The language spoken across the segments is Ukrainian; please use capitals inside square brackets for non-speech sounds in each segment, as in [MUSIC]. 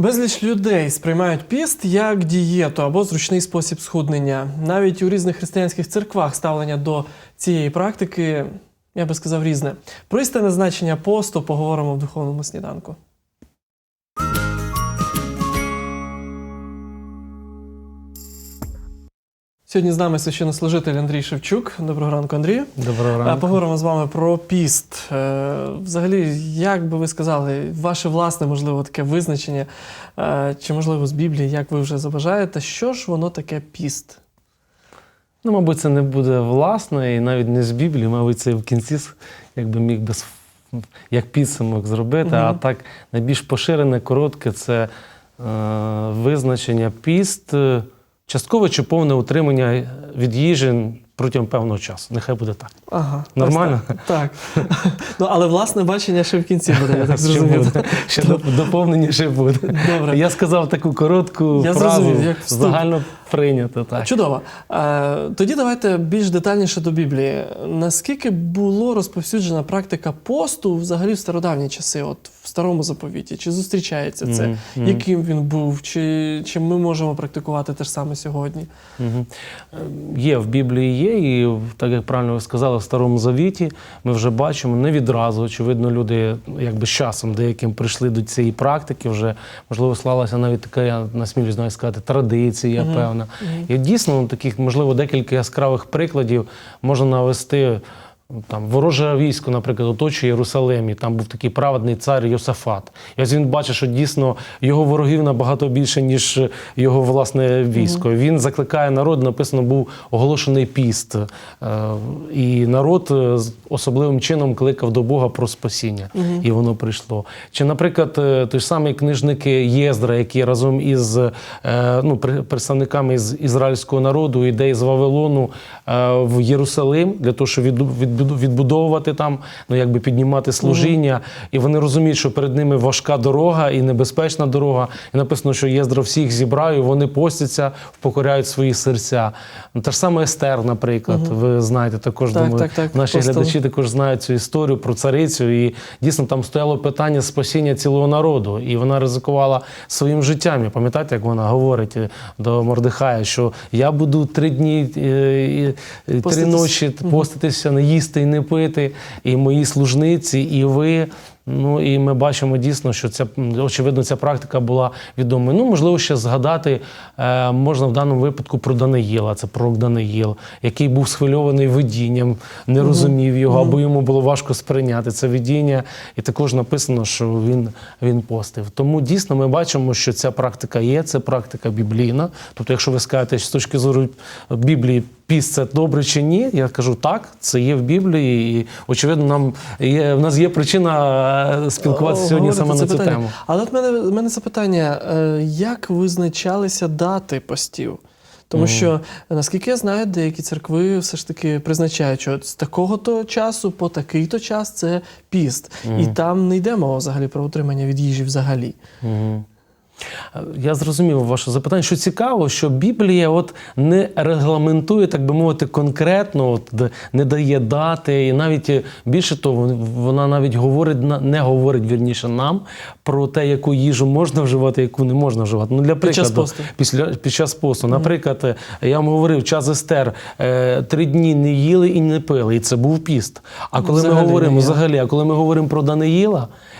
Безліч людей сприймають піст як дієту або зручний спосіб схуднення. Навіть у різних християнських церквах ставлення до цієї практики, я би сказав, різне. Про істинне значення посту поговоримо в духовному сніданку. Сьогодні з нами священнослужитель Андрій Шевчук. Доброго ранку, Андрію. Доброго ранку. Поговоримо з вами про піст. Е, Взагалі, як би ви сказали, ваше власне, можливо, таке визначення, е, чи можливо з Біблії, як ви вже забажаєте, що ж воно таке піст? Ну, мабуть, це не буде власне, і навіть не з Біблії, мабуть, це в кінці якби міг би як підсумок зробити. А так найбільш поширене, коротке це е, визначення піст, е, часткове чи повне утримання від їжі протягом певного часу. Нехай буде так. Ага, Нормально? Так. так. ну, але власне бачення ще в кінці буде, я так зрозумів. Ще доповнення ще буде. Добре. Я сказав таку коротку Я фразу, зрозумів, як загально прийнято. Так. Чудово. Е, Тоді давайте більш детальніше до Біблії. Наскільки було розповсюджена практика посту взагалі в стародавні часи, от в старому заповіті? Чи зустрічається це? Мгм, мгм. Яким він був? Чи, чи ми можемо практикувати те ж саме сьогодні? Мгм. Е, Є в Біблії є, і так як правильно ви сказали, в Старому Завіті ми вже бачимо не відразу. Очевидно, люди якби з часом деяким прийшли до цієї практики. Вже можливо склалася навіть така, я насмілюсь навіть сказати, традиція Мгм. певна. І дійсно таких, можливо, декілька яскравих прикладів можна навести. Там вороже військо, наприклад, оточує Єрусалим, і там був такий праведний цар Йосафат. І ось він бачить, що дійсно його ворогів набагато більше, ніж його власне військо. Він закликає народ, написано, був оголошений піст. Е, І народ е, з особливим чином кликав до Бога про спасіння, і воно прийшло. Чи, наприклад, е, той ж самий книжники Єздра, які разом із ну, представниками з ізраїльського народу йде із Вавилону в Єрусалим для того, щоб відбуду- відбудовувати там, ну якби піднімати служіння. І вони розуміють, що перед ними важка дорога і небезпечна дорога. І написано, що Єздра всіх зібрав, і вони постяться, впокоряють свої серця. Ну, Та ж саме Естер, наприклад, ви знаєте, також Так, думаю, так, так, наші апостол. глядачі також знають цю історію про царицю. І дійсно там стояло питання спасіння цілого народу. І вона ризикувала своїм життям. І пам'ятаєте, як вона говорить е, до Мордихая, що я буду три дні е, і- і три Поститись. ночі поститися, не їсти і не пити, і мої служниці, і ви. Ну і ми бачимо дійсно, що ця очевидно ця практика була відомою. Ну можливо, ще згадати е, можна в даному випадку про Даниїла. Це пророк Даниїл, який був схвильований видінням, не розумів його, або йому було важко сприйняти це видіння. І також написано, що він, він постив. Тому дійсно ми бачимо, що ця практика є, це практика біблійна. Тобто, якщо ви скажете з точки зору Біблії. Піст це добре чи ні? Я кажу так, це є в Біблії, і очевидно, нам є в нас є причина е, спілкуватися О, сьогодні саме на цю питання. тему. Але от мене, в мене запитання: е, як визначалися дати постів? Тому що, наскільки я знаю, деякі церкви все ж таки призначають, що з такого-то часу по такий-то час це піст. І там не йде мова взагалі про утримання від їжі взагалі. Мгм. Я зрозумів ваше запитання. Що цікаво, що Біблія от не регламентує, так би мовити, конкретно, от, не дає дати, і навіть е, більше того, вона навіть говорить не говорить вірніше нам про те, яку їжу можна вживати, яку не можна вживати. Ну для Під час посту. після під час посту. Наприклад, е, я вам говорив, час Естер е, три дні не їли і не пили, і це був піст. А коли Взагалі ми говоримо взагалі, а коли ми говоримо про Даниїла, е,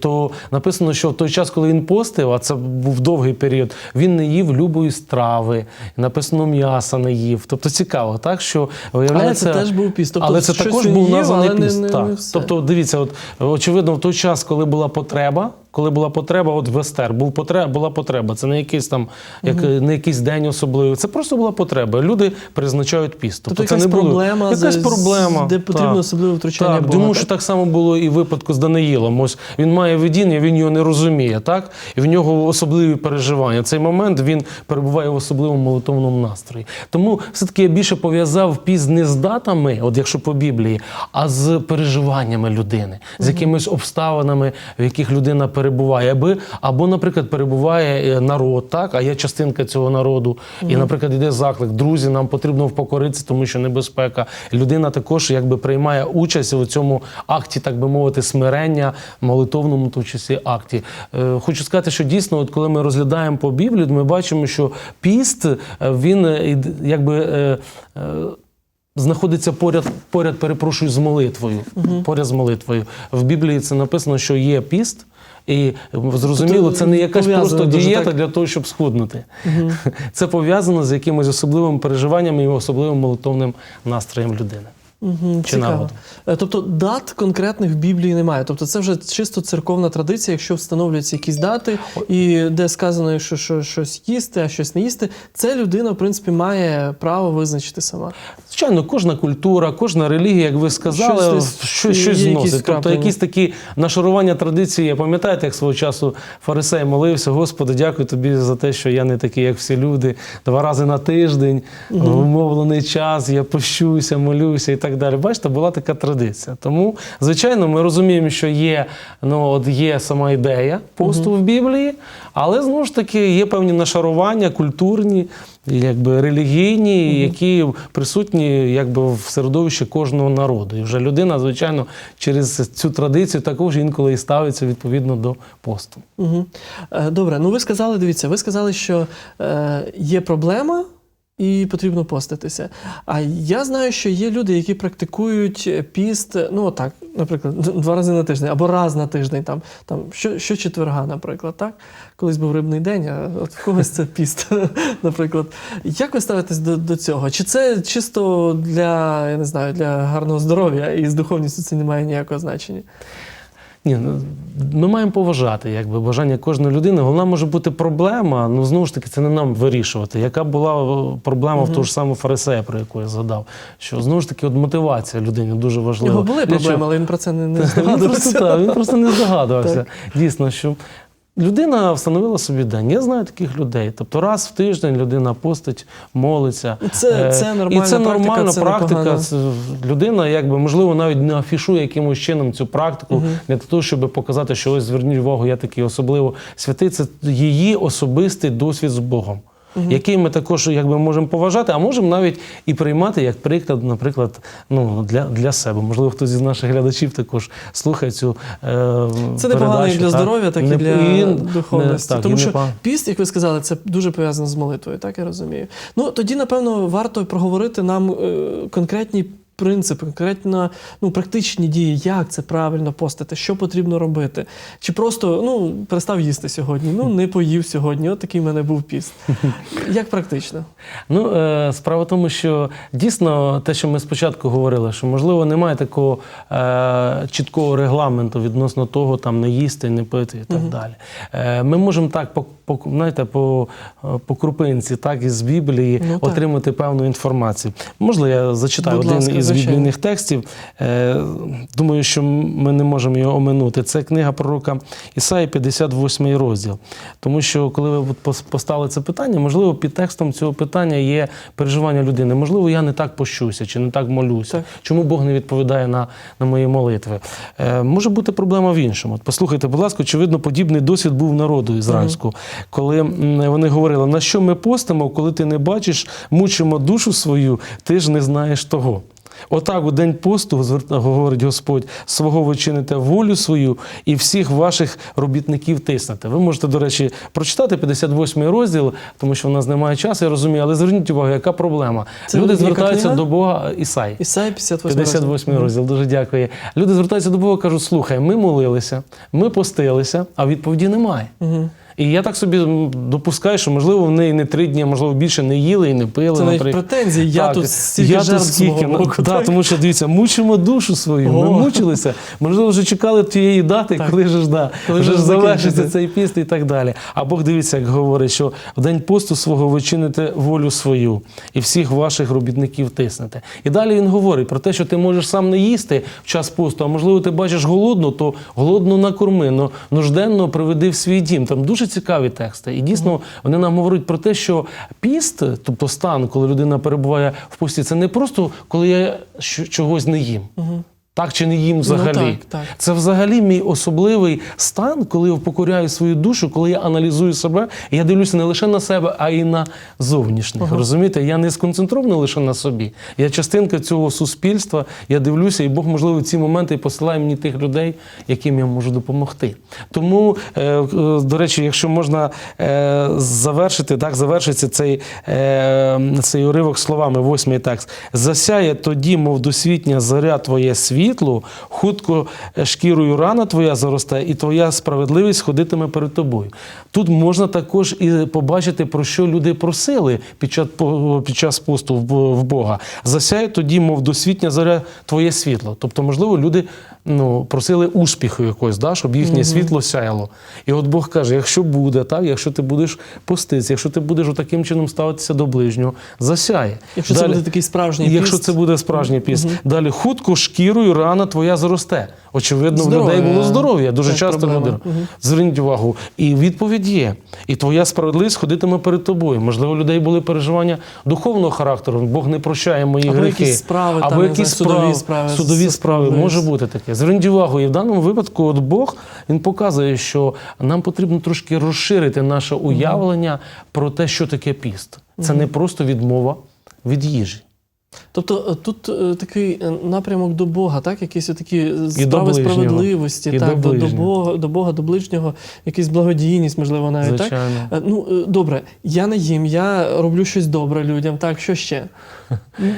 то написано, що в той час, коли він постив, а це був довгий період, він не їв любої страви, написано м'яса не їв. Тобто цікаво, так що виявляється, Але це теж був піст. Тобто але це також був названий піст. не- не, не- так. не. Тобто, дивіться, от очевидно, в той час, коли була потреба. Коли була потреба, от в Естер був потреба, була потреба. Це не якийсь там, як не якийсь день особливий. Це просто була потреба. Люди призначають піст. Тобто, це якась не було проблема, якась з- проблема, де потрібно так. особливе втручання Так, Бога. тому так? що так само було і в випадку з Даниїлом. Ось він має видіння, він його не розуміє, так? І в нього особливі переживання. Цей момент він перебуває в особливому молитовному настрої. Тому все-таки я більше пов'язав піст не з датами, от якщо по Біблії, а з переживаннями людини, з якимись обставинами, в яких людина перебуває. Перебуває, аби або, наприклад, перебуває е, народ, так а я частинка цього народу. І, наприклад, йде заклик. Друзі, нам потрібно впокоритися, тому що небезпека. Людина також якби приймає участь у цьому акті, так би мовити, смирення, молитовному в тому числі акті. Е, Хочу сказати, що дійсно, от коли ми розглядаємо по Біблії, ми бачимо, що піст е, він е, якби. е, е, знаходиться поряд, поряд, перепрошую, з молитвою. Поряд з молитвою. В Біблії це написано, що є піст. І зрозуміло, це не якась просто дієта так. для того, щоб схуднути. [LAUGHS] Це пов'язано з якимось особливими переживаннями і особливим молитовним настроєм людини. Угу, Чи цікаво. Е, Тобто дат конкретних в Біблії немає. Тобто це вже чисто церковна традиція, якщо встановлюються якісь дати, і де сказано, що, що щось їсти, а щось не їсти, це людина, в принципі, має право визначити сама. Звичайно, кожна культура, кожна релігія, як ви сказали, Щось щось, щось є якісь зносить. Тобто якісь такі нашарування традиції. Пам'ятаєте, як свого часу фарисей молився, Господи, дякую тобі за те, що я не такий, як всі люди. Два рази на тиждень, в умовлений час, я пощуся, молюся і так далі. Бачите, була така традиція. Тому, звичайно, ми розуміємо, що є, ну, от є сама ідея посту в Біблії, але знову ж таки є певні нашарування культурні якби релігійні, які присутні якби в середовищі кожного народу. І вже людина, звичайно, через цю традицію також інколи і ставиться відповідно до посту. Угу. Добре, ну ви сказали, дивіться, ви сказали, що е, є проблема. І потрібно поститися. А я знаю, що є люди, які практикують піст, ну отак, наприклад, два рази на тиждень або раз на тиждень, там, там що, що четверга, наприклад, так? Колись був рибний день, а от в когось це піст, [LAUGHS] наприклад. Як ви ставитесь до, до цього? Чи це чисто для, я не знаю, для гарного здоров'я і з духовністю це не має ніякого значення? Ні, ну, ми маємо поважати якби, бажання кожної людини. Головна може бути проблема, ну знову ж таки, це не нам вирішувати. Яка була проблема проблема в того ж саму фарисея, про яку я згадав? Що знову ж таки, от мотивація людини дуже важлива. нього були проблеми, але він про це не, не Він просто, здогадувався. він просто не здогадувався. Дійсно, що людина встановила собі день. Я знаю таких людей. Тобто раз в тиждень людина постить, молиться. Це- Е, це нормальна І це практика, нормальна практика. практика. Це людина, якби, можливо, навіть не афішує якимось чином цю практику, угу. для того, щоб показати, що ось зверніть увагу, я такий особливо святий. Це її особистий досвід з Богом. Який ми також якби можемо поважати, а можемо навіть і приймати як приклад, наприклад, ну для, для себе. Можливо, хтось із наших глядачів також слухає цю е, Це непогано і для здоров'я, так і для духовності. так, Тому що піст, як ви сказали, це дуже пов'язано з молитвою, так я розумію. Ну тоді, напевно, варто проговорити нам е, конкретні принципи, конкретно ну, практичні дії, як це правильно постити, що потрібно робити. Чи просто ну, перестав їсти сьогодні, ну не поїв сьогодні, от такий в мене був піст. [LAUGHS] Як практично? Ну, е, справа в тому, що дійсно те, що ми спочатку говорили, що можливо немає такого е, чіткого регламенту відносно того, там не їсти, не пити і так далі. Е, ми можемо так по, по, знаєте, по, е, по крупинці, так із Біблії Ну, так. отримати певну інформацію. Можливо, я зачитаю Будь один ласка, із звичайно. біблійних текстів. Е, думаю, що ми не можемо його оминути. Це книга пророка Ісаї, 58 розділ. Тому що, коли ви поставили це питання, можливо, під текстом цього питання є переживання людини. Можливо, я не так пощуся чи не так молюся. Чому Бог не відповідає на, на мої молитви? Е, може бути проблема в іншому. От послухайте, будь ласка, очевидно, подібний досвід був народу ізраїльського, коли вони говорили, на що ми постимо, коли ти не бачиш, мучимо душу свою, ти ж не знаєш того. Отак у день посту, говорить Господь, свого ви чините волю свою і всіх ваших робітників тиснете. Ви можете, до речі, прочитати 58 розділ, тому що в нас немає часу, я розумію, але зверніть увагу, яка проблема. Це Люди звертаються книга? до Бога Ісай. Ісай 58 58 розділ, дуже дякую. Люди звертаються до Бога, кажуть: слухай, ми молилися, ми постилися, а відповіді немає. Угу. І я так собі допускаю, що можливо в неї не три дні, можливо більше не їли і не пили. Це навіть претензії. Я Так, тут стільки я тут скільки, ну, боку, да, тому що дивіться, мучимо душу свою. Ми мучилися. Можливо, вже чекали тієї дати, Так. коли ж да, Коли вже ж завершиться цей піст і так далі. А Бог дивіться, як говорить, що в день посту свого ви чините волю свою і всіх ваших робітників тиснете. І далі він говорить про те, що ти можеш сам не їсти в час посту, а можливо, ти бачиш голодну, то голодну накорми, но нужденно приведи в свій дім. Там дуже цікаві тексти. І дійсно вони нам говорять про те, що піст, тобто стан, коли людина перебуває в пості, це не просто коли я чогось не їм. Так чи не їм взагалі? Ну, так, так. Це взагалі мій особливий стан, коли я покоряю свою душу, коли я аналізую себе, я дивлюся не лише на себе, а й на зовнішніх. Розумієте, я не сконцентрований лише на собі. Я частинка цього суспільства. Я дивлюся, і Бог, можливо, в ці моменти посилає мені тих людей, яким я можу допомогти. Тому, е, е, до речі, якщо можна е, завершити, так завершиться цей, цей уривок словами, восьмий текст. Засяє тоді, мов досвітня заря твоє світло, хутко е, шкірою рана твоя заросте, і твоя справедливість ходитиме перед тобою. Тут можна також і побачити, про що люди просили під час, під час посту в, Бога. Засяє тоді, мов досвітня заря твоє світло. Тобто, можливо, люди ну, просили успіху якогось, да, щоб їхнє світло сяяло. І от Бог каже: якщо буде, так, якщо ти будеш поститися, якщо ти будеш таким чином ставитися до ближнього, засяє. Якщо це буде такий справжній Якщо піст. це буде справжній піст. Далі хутко шкірою рана твоя заросте. Очевидно, в людей було здоров'я. Дуже Так, часто люди. Мгм. Зверніть увагу. І відповідь є. І твоя справедливість ходитиме перед тобою. Можливо, у людей були переживання духовного характеру. Бог не прощає мої Або гріхи. якісь справи, або там, якісь знаю, судові справи, справи, судові справи. Може бути таке. Зверніть увагу, і в даному випадку, от Бог він показує, що нам потрібно трошки розширити наше уявлення про те, що таке піст. Це не просто відмова від їжі. Тобто е, тут е, такий е, напрямок до Бога, так? Якісь такі до справи справедливості, І так, до до. Бога, до Бога, до ближнього, якась благодійність, можливо, навіть Звичайно. так. Ну, добре, я не їм, я роблю щось добре людям. Так, що ще?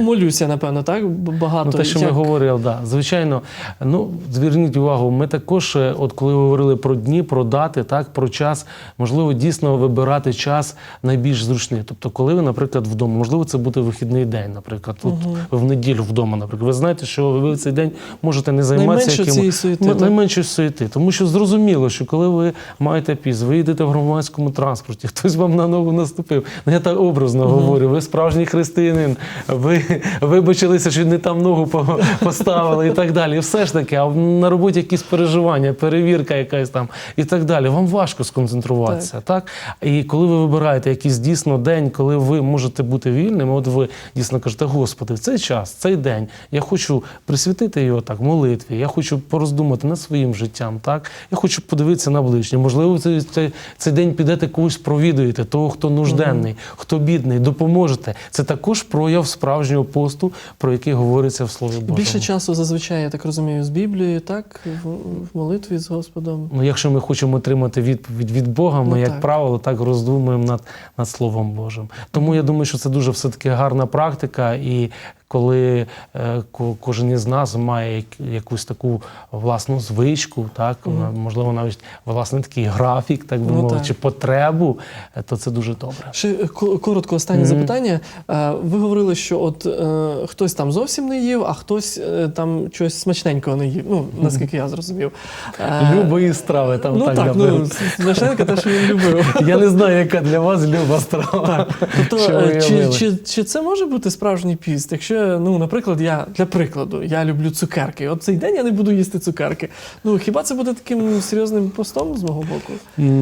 Молюся, напевно, так? Багато. Ну, те, що Як? ми говорили, да. звичайно. Ну, зверніть увагу, ми також, от коли ви говорили про дні, про дати, так, про час, можливо, дійсно вибирати час найбільш зручний. Тобто, коли ви, наприклад, вдома, можливо, це буде вихідний день, наприклад, от ви в неділю вдома, наприклад. Ви знаєте, що ви в цей день можете не займатися Найменше яким... суєти, найменше суєти. Тому що зрозуміло, що коли ви маєте піс, ви їдете в громадському транспорті, [LAUGHS] хтось вам на ногу наступив. Ну я так образно говорю, ви справжній християнин, ви [LAUGHS] вибачилися, що не там ногу поставили і так далі. І все ж таки, а на роботі якісь переживання, перевірка якась там і так далі. Вам важко сконцентруватися, так? І коли ви вибираєте якийсь дійсно день, коли ви можете бути вільними, от ви дійсно кажете, Господи, в цей час, цей день, я хочу присвятити його так, молитві, я хочу пороздумати над своїм життям, так? Я хочу подивитися на ближнє. Можливо, цей, цей, цей день підете когось провідуєте, того, хто нужденний, хто бідний, допоможете. Це також прояв справжнього посту, про який говориться в Слові Божому. Більше часу зазвичай, я так розумію, з Біблією, так? В, в молитві з Господом. Ну, якщо ми хочемо отримати відповідь від Бога, ми, Ну, як так. правило, так роздумуємо над, над Словом Божим. Тому я думаю, що це дуже все-таки гарна практика, і і коли е, кожен із нас має якусь таку власну звичку, так, можливо, навіть власний такий графік, так би Ну, мовити, чи потребу, е, то це дуже добре. Ще е, ко- коротко останнє запитання. Е, Ви говорили, що от е, хтось там зовсім не їв, а хтось е, там щось смачненького не їв. Ну, наскільки я зрозумів. Е, Любої страви там ну так, так, ну смачненько те, що він любив. Я не знаю, яка для вас люба страва. Тобто, що ви е, чи, чи, чи це може бути справжній піст? Якщо, ну, наприклад, я для прикладу, я люблю цукерки. От цей день я не буду їсти цукерки. Ну хіба це буде таким серйозним постом з мого боку? [LAUGHS]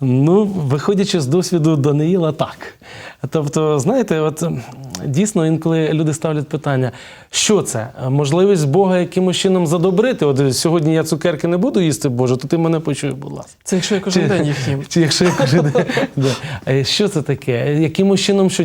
Ну, виходячи з досвіду Даниїла, так. Тобто, знаєте, от дійсно інколи люди ставлять питання, що це? Можливість Бога якимось чином задобрити? От сьогодні я цукерки не буду їсти, Боже, то ти мене почуй, будь ласка. Це якщо я кожен день їх їм. [LAUGHS] Чи якщо я [LAUGHS] да. Е, що це таке? Якимось чином, що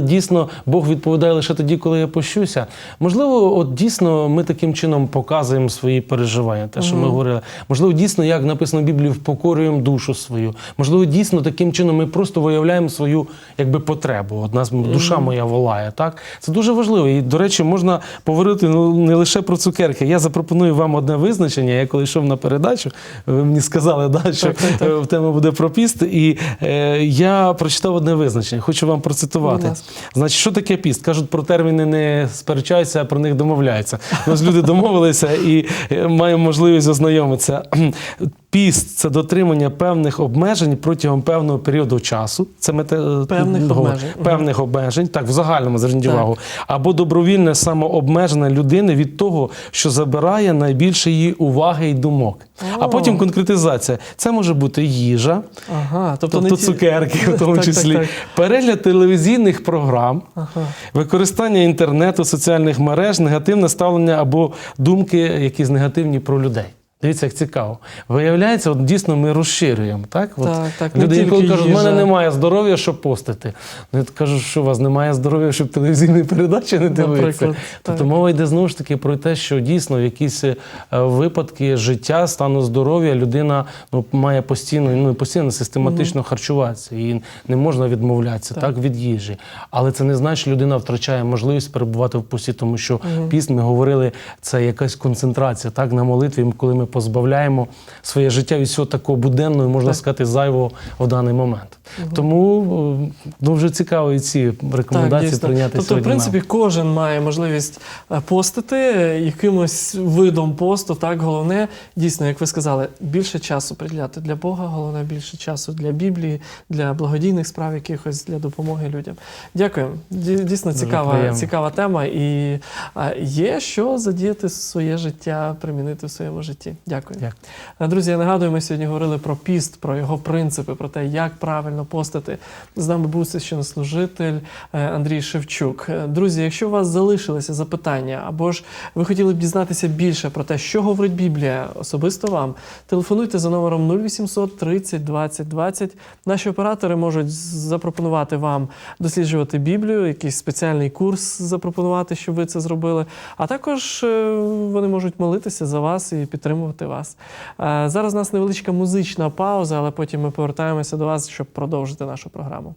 дійсно Бог відповідає лише тоді, коли я пощуся? Можливо, от дійсно ми таким чином показуємо свої переживання, те, що ми говорили. Можливо, дійсно, як написано в Біблії, впокорюємо душу свою. Можливо, дійсно таким чином ми просто виявляємо свою якби потребу. От нас душа моя волає. Так це дуже важливо. І до речі, можна поговорити ну не лише про цукерки. Я запропоную вам одне визначення. Я коли йшов на передачу, ви мені сказали, да, що Так, так, так. е, в тема буде про піст. І е, я прочитав одне визначення. Хочу вам процитувати. Значить, що таке піст? Кажуть, про терміни не сперечаються, а про них домовляються. У нас люди домовилися і е, маємо можливість ознайомитися. [CLEARS THROAT] Піст це дотримання певних обмежень протягом певного періоду часу. Це мете... Певних договор. обмежень. Певних обмежень, так в загальному зверніть увагу, або добровільне самообмеження людини від того, що забирає найбільше її уваги і думок. А потім конкретизація. Це може бути їжа, Ага, тобто, тобто цукерки, в [LAUGHS] тому Так, так, числі, так. перегляд телевізійних програм, Ага. використання інтернету, соціальних мереж, негативне ставлення або думки, якісь негативні про людей. Дивіться, як цікаво. Виявляється, от дійсно ми розширюємо. Так, от Так, так, люди інколи кажуть, в мене немає здоров'я, щоб постити. Ну, я кажу, що у вас немає здоров'я, щоб телевізійні передачі не дивитися. Тобто мова йде знову ж таки про те, що дійсно в якісь е, випадки життя, стану здоров'я людина ну, має постійно, ну постійно систематично харчуватися і не можна відмовлятися так. від їжі. Але це не значить, що людина втрачає можливість перебувати в пості, тому що піст, ми говорили, це якась концентрація так на молитві, коли ми позбавляємо своє життя від всього такого буденного, можна Так. сказати, зайвого в даний момент. Тому е, дуже цікаво і ці рекомендації дійсно. прийняти Тобто, сьогодні. в принципі, кожен має можливість е, постити якимось видом посту. Так, головне, дійсно, як ви сказали, більше часу приділяти для Бога, головне більше часу для Біблії, для благодійних справ, якихось для допомоги людям. Дякую. Дійсно цікава, цікава тема. І е, є що задіяти своє життя, примінити в своєму житті. Дякую. Дякую. Друзі, я нагадую, ми сьогодні говорили про піст, про його принципи, про те, як правильно постити. З нами був священнослужитель е, Андрій Шевчук. Е, Друзі, якщо у вас залишилися запитання, або ж ви хотіли б дізнатися більше про те, що говорить Біблія особисто вам, телефонуйте за номером 0800 30 20 20. Наші оператори можуть запропонувати вам досліджувати Біблію, якийсь спеціальний курс запропонувати, щоб ви це зробили. А також е, вони можуть молитися за вас і підтримувати вас. Е, Зараз у нас невеличка музична пауза, але потім ми повертаємося до вас, щоб продовжити нашу програму.